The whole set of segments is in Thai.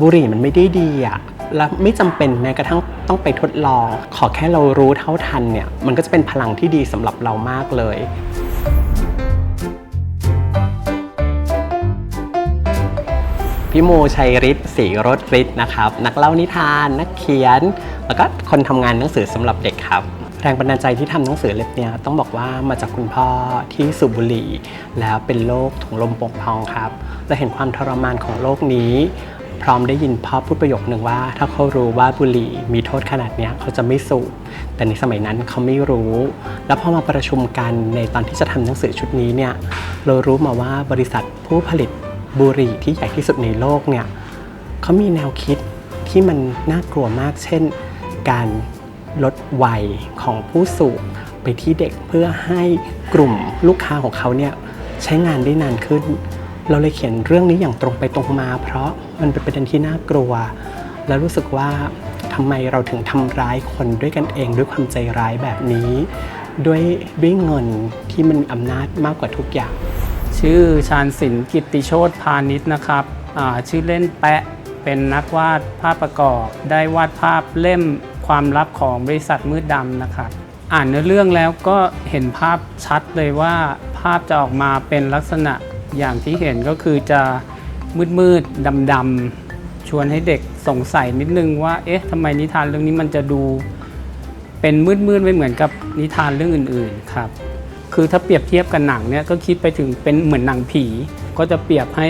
บุหรี่มันไม่ได้ดีอะและไม่จำเป็นแม้กระทั่งต้องไปทดลอง ขอแค่เรารู้เท่าทันเนี่ย มันก็จะเป็นพลังที่ดีสำหรับเรามากเลย พี่โมชัยฤทธิ์ศรีรสฤทธิ์นะครับ นักเล่านิทาน นักเขียน แล้วก็คนทำงานหนังสือสำหรับเด็กครับแรงบันดาลใจที่ทำหนังสือเล่มเนี้ยต้องบอกว่ามาจากคุณพ่อที่สูบบุหรี่ แล้วเป็นโรคถุงลมโป่งพองครับ และเห็นความทรมานของโรคนี้ พร้อมได้ยินพ่อพูดประโยคหนึ่งว่า ถ้าเขารู้ว่าบุหรี่มีโทษขนาดนี้เขาจะไม่สูบแต่ในสมัยนั้นเขาไม่รู้ แล้วพอมาประชุมกันในตอนที่จะทำหนังสือชุดนี้เนี่ยเรารู้มาว่าบริษัทผู้ผลิตบุหรี่ที่ใหญ่ที่สุดในโลกเนี่ยเขามีแนวคิดที่มันน่ากลัวมาก เช่น การลดวัยของผู้สูบไปที่เด็กเพื่อให้กลุ่มลูกค้าของเขาเนี่ยใช้งานได้นานขึ้น เราเลยเขียนเรื่องนี้อย่างตรงไปตรงมา เพราะมันเป็นประเด็นที่น่ากลัว และรู้สึกว่าทำไมเราถึงทำร้ายคนด้วยกันเองด้วยความใจร้ายแบบนี้ ด้วยด้วยเงินที่มันมีอำนาจมากกว่าทุกอย่าง ชื่อชาญศิลป์กิติโชตพาณิชย์นะครับชื่อเล่นแปะเป็นนักวาดภาพประกอบ ได้วาดภาพเล่มความลับของบริษัทมืดดำนะครับ อ่านเนื้อเรื่องแล้วก็เห็นภาพชัดเลยว่าภาพจะออกมาเป็นลักษณะ อย่างที่เห็นก็คือจะมืดมืดดำดำๆชวนให้เด็กสงสัยนิดนึงว่าเอ๊ะทำไมนิทานเรื่องนี้มันจะดูเป็นมืดมืดๆไม่เหมือนกับนิทานเรื่องอื่นๆครับ คือถ้าเปรียบเทียบกับหนังเนี่ยก็คิดไปถึงเป็นเหมือนหนังผี ก็จะเปรียบให้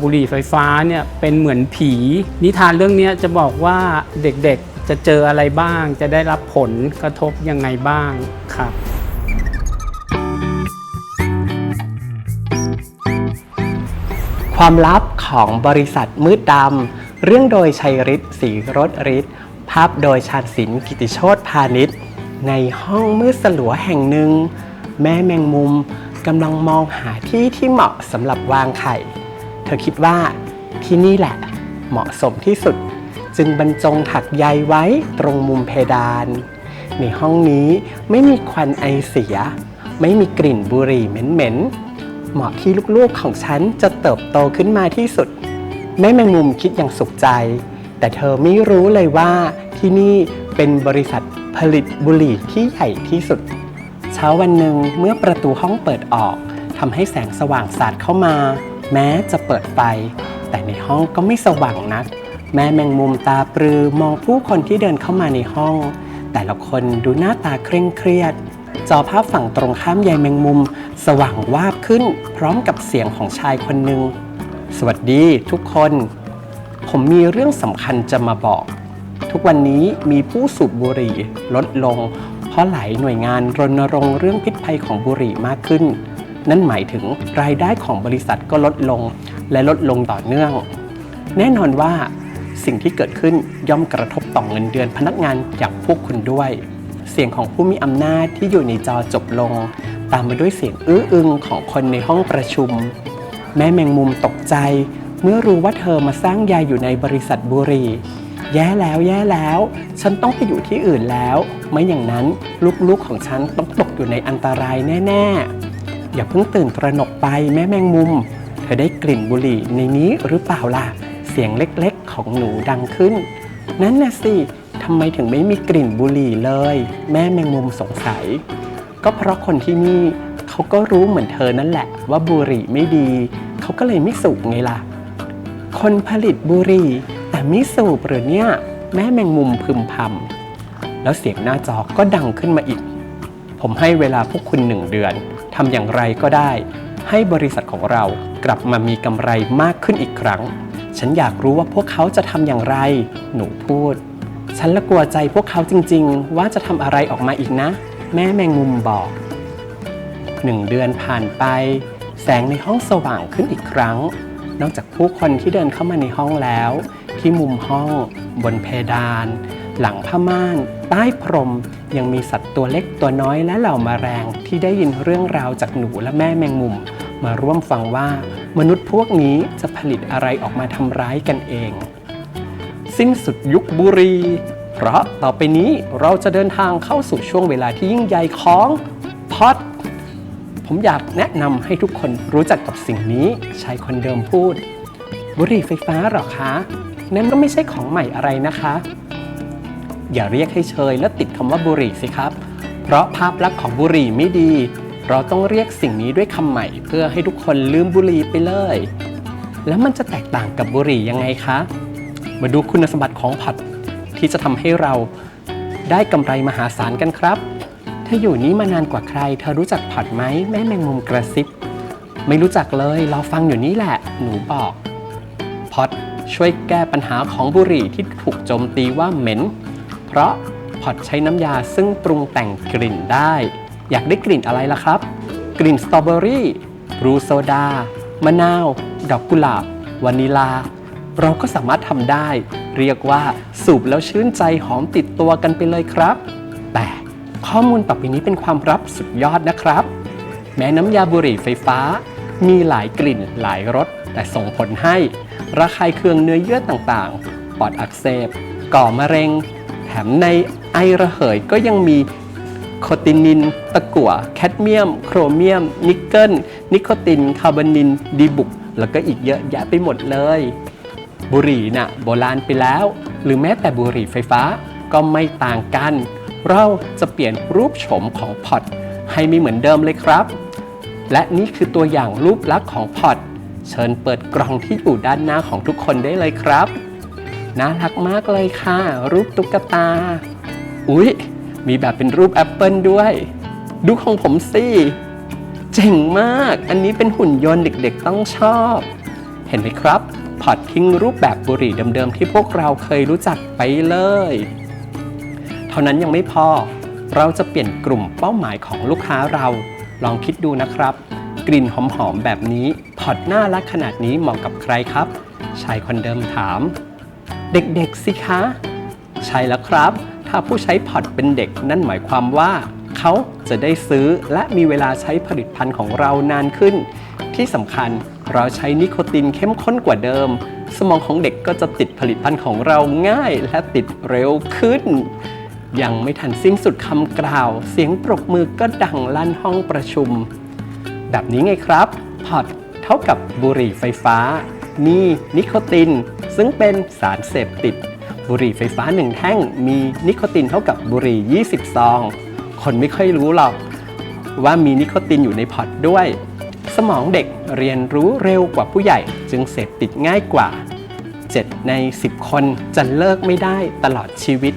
บุหรี่ไฟฟ้าเนี่ยเป็นเหมือนผี นิทานเรื่องนี้จะบอกว่าเด็กๆจะเจออะไรบ้าง จะได้รับผลกระทบยังไงบ้างครับ ความลับของบริษัทมืดดำ เรื่องโดยชัยฤทธิ์ศรีรสฤทธิ์ภาพโดยชาญศิลป์กิติโชตพาณิชย์ ในห้องมืดสลัวแห่งหนึ่ง แม่แมงมุมกำลังมองหาที่ที่เหมาะสำหรับวางไข่ เธอคิดว่าที่นี่แหละเหมาะสมที่สุด จึงบรรจงถักใยไว้ตรงมุมเพดาน ในห้องนี้ไม่มีควันไอเสีย ไม่มีกลิ่นบุหรี่เหม็นๆ เหมาะที่ลูกๆของฉันจะเติบโตขึ้นมาที่สุด แม่แมงมุมคิดอย่างสุขใจ แต่เธอไม่รู้เลยว่าที่นี่เป็นบริษัทผลิตบุหรี่ที่ใหญ่ที่สุด เช้าวันหนึ่งเมื่อประตูห้องเปิดออกทำให้แสงสว่างสาดเข้ามา แม้จะเปิดไฟแต่ในห้องก็ไม่สว่างนัก แม่แมงมุมตาปรือมองผู้คนที่เดินเข้ามาในห้อง แต่ละคนดูหน้าตาเคร่งเครียด จอภาพฝั่งตรงข้ามยายแมงมุม สว่างวาบขึ้นพร้อมกับเสียงของชายคนหนึ่ง สวัสดีทุกคน ผมมีเรื่องสำคัญจะมาบอก ทุกวันนี้มีผู้สูบบุหรี่ลดลง เพราะหลายหน่วยงานรณรงค์เรื่องพิษภัยของบุหรี่มากขึ้น นั่นหมายถึงรายได้ของบริษัทก็ลดลง และลดลงต่อเนื่อง แน่นอนว่าสิ่งที่เกิดขึ้นย่อมกระทบต่อเงินเดือนพนักงานอย่างพวกคุณด้วย เสียงของผู้มีอำนาจที่อยู่ในจอจบลง ตามมาด้วยเสียงอื้ออึงของคนในห้องประชุม แม่แมงมุมตกใจ เมื่อรู้ว่าเธอมาสร้างยาอยู่ในบริษัทบุรี แย่แล้วแย่แล้ว ฉันต้องไปอยู่ที่อื่นแล้ว ไม่อย่างนั้นลูกๆของฉันต้องตกอยู่ในอันตรายแน่ ๆ อย่าเพิ่งตื่นตระหนกไปแม่แมงมุม เธอได้กลิ่นบุหรี่ในนี้หรือเปล่าล่ะ เสียงเล็กๆของหนูดังขึ้น นั่นน่ะสิ ทำไมถึงไม่มีกลิ่นบุหรี่เลย แม่แมงมุมสงสัย ก็เพราะคนที่นี่เขาก็รู้เหมือนเธอนั่นแหละ ว่าบุหรี่ไม่ดี เขาก็เลยไม่สูบไงล่ะ คนผลิตบุหรี่ แต่ไม่สูบหรือเนี่ย แม่แมงมุมพึมพำแล้วเสียงหน้าจอก็ดังขึ้นมาอีก ผมให้เวลาพวกคุณหนึ่งเดือนทำอย่างไรก็ได้ ให้บริษัทของเรากลับมามีกำไรมากขึ้นอีกครั้ง ฉันอยากรู้ว่าพวกเขาจะทำอย่างไร หนูพูด ฉันละกลัวใจพวกเขาจริงๆ ว่าจะทำอะไรออกมาอีกนะ แม่แมงมุมบอกหนึ่งเดือนผ่านไป แสงในห้องสว่างขึ้นอีกครั้ง นอกจากผู้คนที่เดินเข้ามาในห้องแล้ว ที่มุมห้องบนเพดาน หลังผ้าม่าน ใต้พรมยังมีสัตว์ตัวเล็กตัวน้อยและเหล่ามาแรงที่ได้ยินเรื่องราวจากหนูและแม่แมงมุม มาร่วมฟังว่ามนุษย์พวกนี้จะผลิตอะไรออกมาทำร้ายกันเอง สิ้นสุดยุคบุรี เพราะต่อไปนี้เราจะเดินทางเข้าสู่ช่วงเวลาที่ยิ่งใหญ่ของพอดผมอยากแนะนำให้ทุกคนรู้จักกับสิ่งนี้ชายคนเดิมพูด บุหรี่ไฟฟ้าหรอคะนั่นก็ไม่ใช่ของใหม่อะไรนะคะ อย่าเรียกให้เชยและติดคำว่าบุหรี่สิครับ เพราะภาพลักษณ์ของบุหรี่ไม่ดี เราต้องเรียกสิ่งนี้ด้วยคำใหม่ เพื่อให้ทุกคนลืมบุหรี่ไปเลย แล้วมันจะแตกต่างกับบุหรี่ยังไงคะ มาดูคุณสมบัติของผัดที่จะทำให้เราได้กำไรมหาศาลกันครับถ้าอยู่นี้มานานกว่าใคร เธอรู้จักผัดไหมแม่แมงมุมกระซิบ ไม่รู้จักเลย เราฟังอยู่นี่แหละ หนูบอกพอดช่วยแก้ปัญหาของบุหรี่ที่ถูกโจมตีว่าเหม็น เพราะพอดใช้น้ำยาซึ่งปรุงแต่งกลิ่นได้ อยากได้กลิ่นอะไรล่ะครับ กลิ่นสตรอเบอรี่บรูโซดามะนาว ดอกกุหลาบวานิลา เราก็สามารถทำได้ เรียกว่าสูบแล้วชื่นใจหอมติดตัวกันไปเลยครับ แต่ข้อมูลต่อไปนี้เป็นความลับสุดยอดนะครับ แม้น้ำยาบุหรี่ไฟฟ้า มีหลายกลิ่นหลายรสแต่ส่งผลให้ ระคายเคืองเนื้อเยื่อต่างๆ ปอดอักเสบ ก่อมะเร็ง แถมในไอระเหยก็ยังมีโคตินิน ตะกั่ว แคดเมียม โครเมียม นิกเกิล นิโคติน คาร์บอนิน ดีบุก แล้วก็อีกเยอะแยะไปหมดเลย บุหรี่น่ะโบราณไปแล้ว หรือแม้แต่บุหรี่ไฟฟ้าก็ไม่ต่างกัน เราจะเปลี่ยนรูปโฉมของพอตให้ไม่เหมือนเดิมเลยครับ และนี่คือตัวอย่างรูปลักษณ์ของพอตเชิญเปิดกล่องที่อยู่ด้านหน้าของทุกคนได้เลยครับน่ารักมากเลยค่ะ รูปตุ๊กตา อุ๊ย มีแบบเป็นรูปแอปเปิลด้วย ดูของผมสิเจ๋งมาก อันนี้เป็นหุ่นยนต์เด็กๆต้องชอบ เห็นไหมครับ พอร์ตทิ้งรูปแบบบุหรี่เดิมๆที่พวกเราเคยรู้จักไปเลย เท่านั้นยังไม่พอ เราจะเปลี่ยนกลุ่มเป้าหมายของลูกค้าเรา ลองคิดดูนะครับ กลิ่นหอมๆแบบนี้พอร์ตน่ารักขนาดนี้เหมาะกับใครครับ ชายคนเดิมถาม เด็กๆสิคะ ใช่แล้วครับ ถ้าผู้ใช้พอร์ตเป็นเด็กนั่นหมายความว่าเขาจะได้ซื้อและมีเวลาใช้ผลิตภัณฑ์ของเรานานขึ้น ที่สำคัญ เราใช้นิโคตินเข้มข้นกว่าเดิม สมองของเด็กก็จะติดผลิตภัณฑ์ของเราง่ายและติดเร็วขึ้น ยังไม่ทันสิ้นสุดคำกล่าว เสียงปรบมือก็ดังลั่นห้องประชุม แบบนี้ไงครับพอตเท่ากับบุหรี่ไฟฟ้า มีนิโคติน ซึ่งเป็นสารเสพติด บุหรี่ไฟฟ้าหนึ่งแท่ง มีนิโคตินเท่ากับบุหรี่ 20 ซอง คนไม่ค่อยรู้หรอกว่ามีนิโคตินอยู่ในพอตด้วย สมองเด็กเรียนรู้เร็วกว่าผู้ใหญ่ จึงเสพติดง่ายกว่า 7 ใน 10 คนจะเลิกไม่ได้ตลอดชีวิต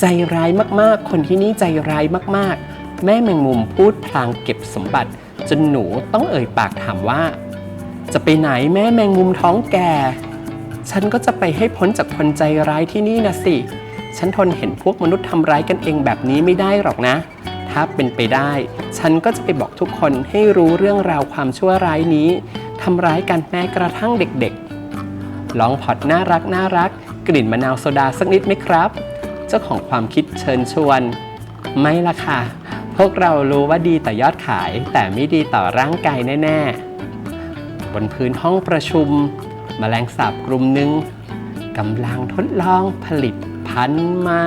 ใจร้ายมากๆ คนที่นี่ใจร้ายมากๆ แม่แมงมุมพูดพลางเก็บสมบัติ จนหนูต้องเอ่ยปากถามว่า จะไปไหนแม่แมงมุมท้องแก่ ฉันก็จะไปให้พ้นจากคนใจร้ายที่นี่นะสิ ฉันทนเห็นพวกมนุษย์ทำร้ายกันเองแบบนี้ไม่ได้หรอกนะ ถ้าเป็นไปได้ ฉันก็จะไปบอกทุกคนให้รู้เรื่องราวความชั่วร้ายนี้ทำร้ายกันแม้กระทั่งเด็กๆ ลองพอดน่ารักน่ารัก กลิ่นมะนาวโซดาสักนิดไหมครับ เจ้าของความคิดเชิญชวน ไม่ละค่ะ พวกเรารู้ว่าดีต่อยอดขาย แต่ไม่ดีต่อร่างกายแน่ๆ บนพื้นห้องประชุมแมลงสาบกลุ่มหนึ่งกำลังทดลองผลิตพันธุ์ใหม่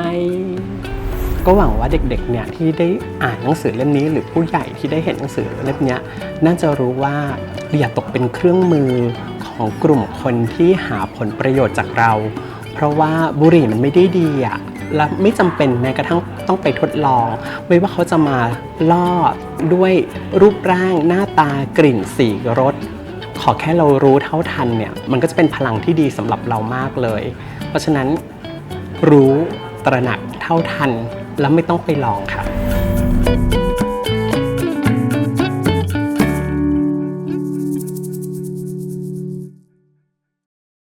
ก็หวังว่าเด็กๆเนี่ยที่ได้อ่านหนังสือเล่มนี้ หรือผู้ใหญ่ที่ได้เห็นหนังสือเล่มนี้น่าจะรู้ว่าอย่าตกเป็นเครื่องมือของกลุ่มคนที่หาผลประโยชน์จากเรา เพราะว่าบุหรี่มันไม่ได้ดีอะและไม่จำเป็นแม้กระทั่งต้องไปทดลอง ไม่ว่าเขาจะมาล่อด้วยรูปร่างหน้าตากลิ่นสีรสขอแค่เรารู้เท่าทันเนี่ยมันก็จะเป็นพลังที่ดีสำหรับเรามากเลย เพราะฉะนั้นรู้ตระหนักเท่าทัน แล้วไม่ต้องไปลองค่ะ